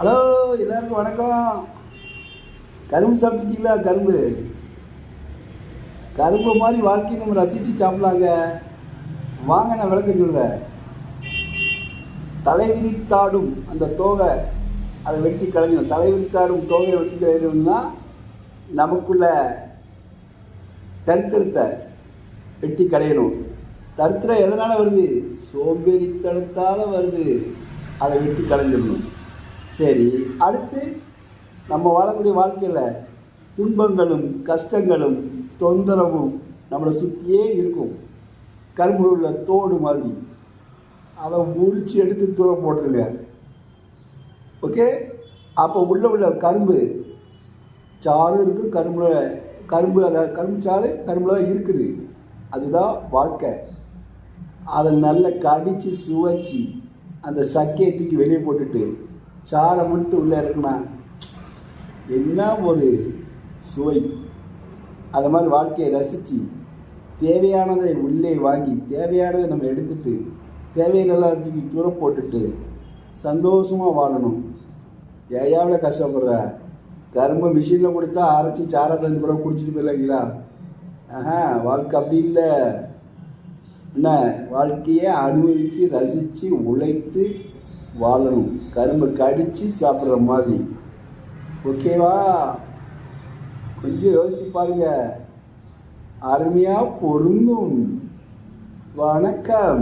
Hello எல்லாருக்கும் வணக்கம். கரும்பு சாப்பிட்டீங்களா கரும்பு. கரும்பு மாதிரி வாழ்க்கையை நம்ம ரசித்து சாப்பிடலாங்க. வாங்க நான் விளக்கம் சொல்கிறேன் தலைவிரித்தாடும் அந்த தோகை அதை வெட்டி கலைஞர் தலைவிரித்தாடும் தோகையை வெட்டி கலைஞர்னா நமக்குள்ள தரித்திரத்தை வெட்டி களையணும் தரித்திரம் எதனால் வருது? சோம்பேறித்தனத்தால் வருது. அதை வெட்டி களைஞ்சிடணும் சரி அடுத்து நம்ம வாழக்கூடிய வாழ்க்கையில் துன்பங்களும் கஷ்டங்களும் தொந்தரவும் நம்மளை சுற்றியே இருக்கும். கரும்பு உள்ள தோடு மாதிரி. அதை முறிச்சு எடுத்து தூரம் போட்டுருங்க. ஓகே அப்போ உள்ள உள்ள கரும்பு சாறு இருக்கும் கரும்புல கரும்பு அதை கரும்பு சாறு கரும்புல தான் இருக்குது. அதுதான் வாழ்க்கை. அதை நல்லா கடித்து சுவைச்சி அந்த சக்கையை தூக்கி வெளியே போட்டுட்டு சாறை மட்டும் உள்ளே இறக்குனா என்ன ஒரு சுவை. அது மாதிரி வாழ்க்கையை ரசித்து தேவையானதை உள்ளே வாங்கி தேவையானதை நம்ம எடுத்துட்டு தேவையில்லாததுக்கு தூக்கி தூர போட்டுட்டு சந்தோஷமாக வாழணும். ஏயாவில் கஷ்டப்படுற? கரும்பு மிஷினில் கொடுத்தா அரைச்சி சாரை தந்து பிறகு குடிச்சிட்டு போயிடலாங்களா? ஆஹா வாழ்க்கை அப்படி இல்லை. என்ன? வாழ்க்கையை அனுபவித்து ரசித்து உழைத்து வாழணும் கரும்பு கடித்து சாப்பிட்ற மாதிரி. ஓகேவா கொஞ்சம் யோசிச்சு பாருங்க. அருமையாக பொருந்தும். வணக்கம்.